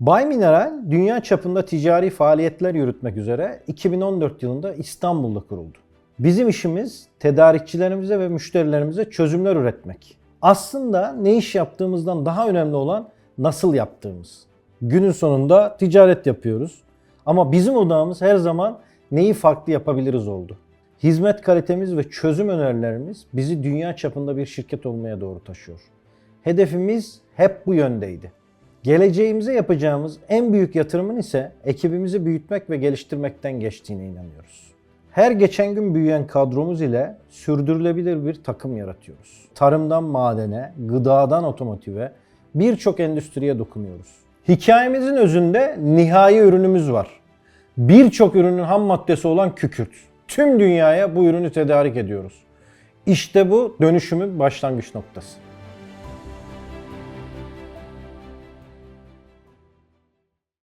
Bay Mineral dünya çapında ticari faaliyetler yürütmek üzere 2014 yılında İstanbul'da kuruldu. Bizim işimiz tedarikçilerimize ve müşterilerimize çözümler üretmek. Aslında ne iş yaptığımızdan daha önemli olan nasıl yaptığımız. Günün sonunda ticaret yapıyoruz. Ama bizim odağımız her zaman neyi farklı yapabiliriz oldu. Hizmet kalitemiz ve çözüm önerilerimiz bizi dünya çapında bir şirket olmaya doğru taşıyor. Hedefimiz hep bu yöndeydi. Geleceğimize yapacağımız en büyük yatırımın ise ekibimizi büyütmek ve geliştirmekten geçtiğine inanıyoruz. Her geçen gün büyüyen kadromuz ile sürdürülebilir bir takım yaratıyoruz. Tarımdan madene, gıdadan otomotive birçok endüstriye dokunuyoruz. Hikayemizin özünde nihai ürünümüz var. Birçok ürünün ham maddesi olan kükürt. Tüm dünyaya bu ürünü tedarik ediyoruz. İşte bu dönüşümün başlangıç noktası.